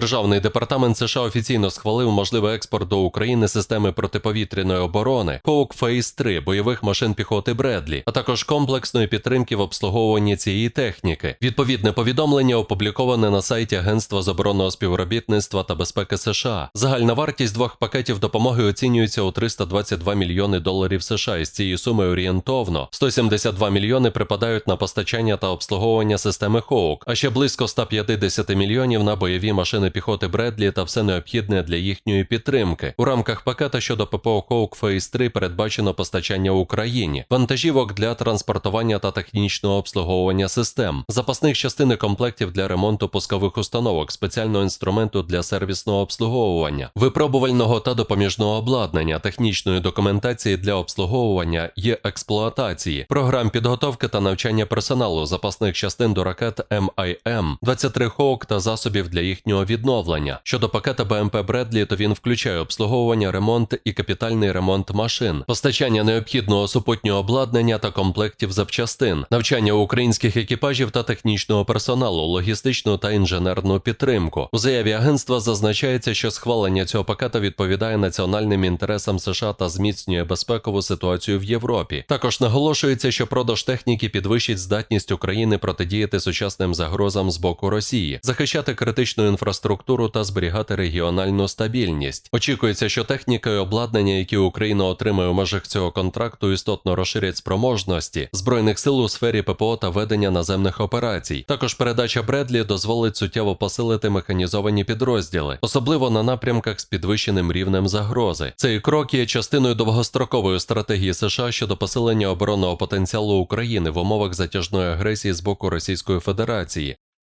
Державний департамент США офіційно схвалив можливий експорт до України системи протиповітряної оборони Hawk Phase 3 бойових машин піхоти Бредлі, а також комплексної підтримки в обслуговуванні цієї техніки. Відповідне повідомлення опубліковане на сайті Агентства з оборонного співробітництва та безпеки США. Загальна вартість двох пакетів допомоги оцінюється у 322 мільйони доларів США. Із цієї суми орієнтовно 172 мільйони припадають на постачання та обслуговування системи Hawk, а ще близько 150 мільйонів на бойові машини піхоти Бредлі та все необхідне для їхньої підтримки. У рамках пакета щодо ППО Hawk Phase 3 передбачено постачання Україні, вантажівок для транспортування та технічного обслуговування систем, запасних частин комплектів для ремонту пускових установок, спеціального інструменту для сервісного обслуговування, випробувального та допоміжного обладнання, технічної документації для обслуговування і експлуатації, програм підготовки та навчання персоналу, запасних частин до ракет МIM, 23 Hawk та засобів для їхнього відновлення. Щодо пакета БМП Бредлі, то він включає обслуговування, ремонт і капітальний ремонт машин, постачання необхідного супутнього обладнання та комплектів запчастин, навчання українських екіпажів та технічного персоналу, логістичну та інженерну підтримку. У заяві агентства зазначається, що схвалення цього пакета відповідає національним інтересам США та зміцнює безпекову ситуацію в Європі. Також наголошується, що продаж техніки підвищить здатність України протидіяти сучасним загрозам з боку Росії, захищати критичну інфраструктуру та зберігати регіональну стабільність. Очікується, що техніка і обладнання, які Україна отримає у межах цього контракту, істотно розширять спроможності збройних сил у сфері ППО та ведення наземних операцій. Також передача Бредлі дозволить суттєво посилити механізовані підрозділи, особливо на напрямках з підвищеним рівнем загрози. Цей крок є частиною довгострокової стратегії США щодо посилення оборонного потенціалу України в умовах затяжної агресії з боку Російської Федерації.